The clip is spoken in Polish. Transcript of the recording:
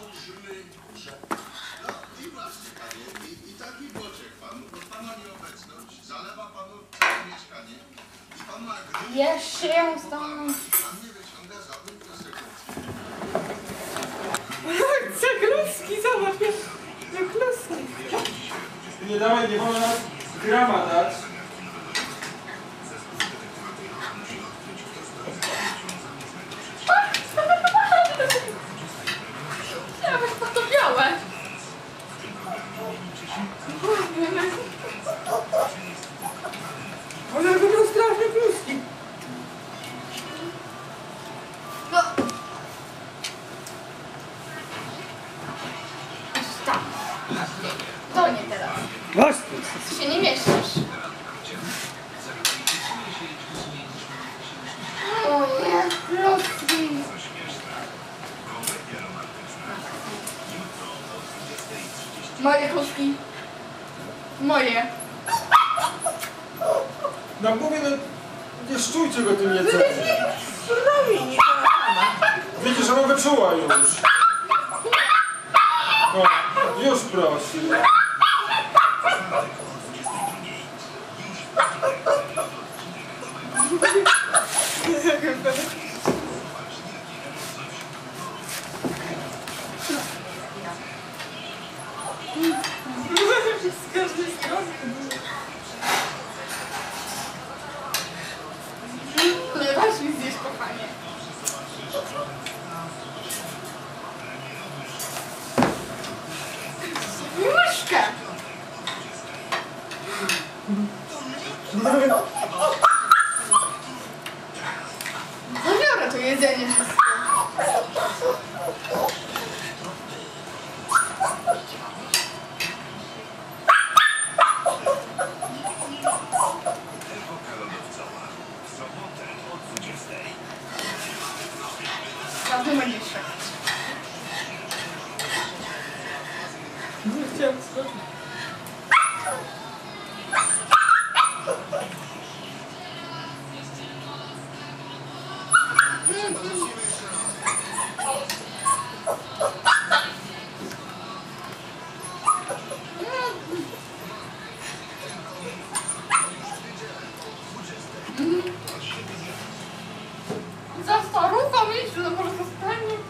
Założymy, że... No i właśnie, panie, i, i taki boczek panu, bo pana nieobecność zalewa panu całe mieszkanie i pan ma gry... Jeszcze ją stąd. Pan nie wyciąga żadnych konsekwencji. Zakluski, zobacz, zakluski. Nie dawaj, nie wolno nas grama dać. To nie teraz. Właśnie. Ty się nie mieszczysz. O nie, kluski. Moje kluski. Moje. No mówię, no nie szczujcie go tym To jedzeniem. jest nie robi, nie. Widzisz, ona wyczuła już. O, już prosi. Z każdej strony. Nie dasz mi zjeść. Видите, они сейчас... Подумай еще. Ну, тебе сложно. За вторую таблицу на просто станет.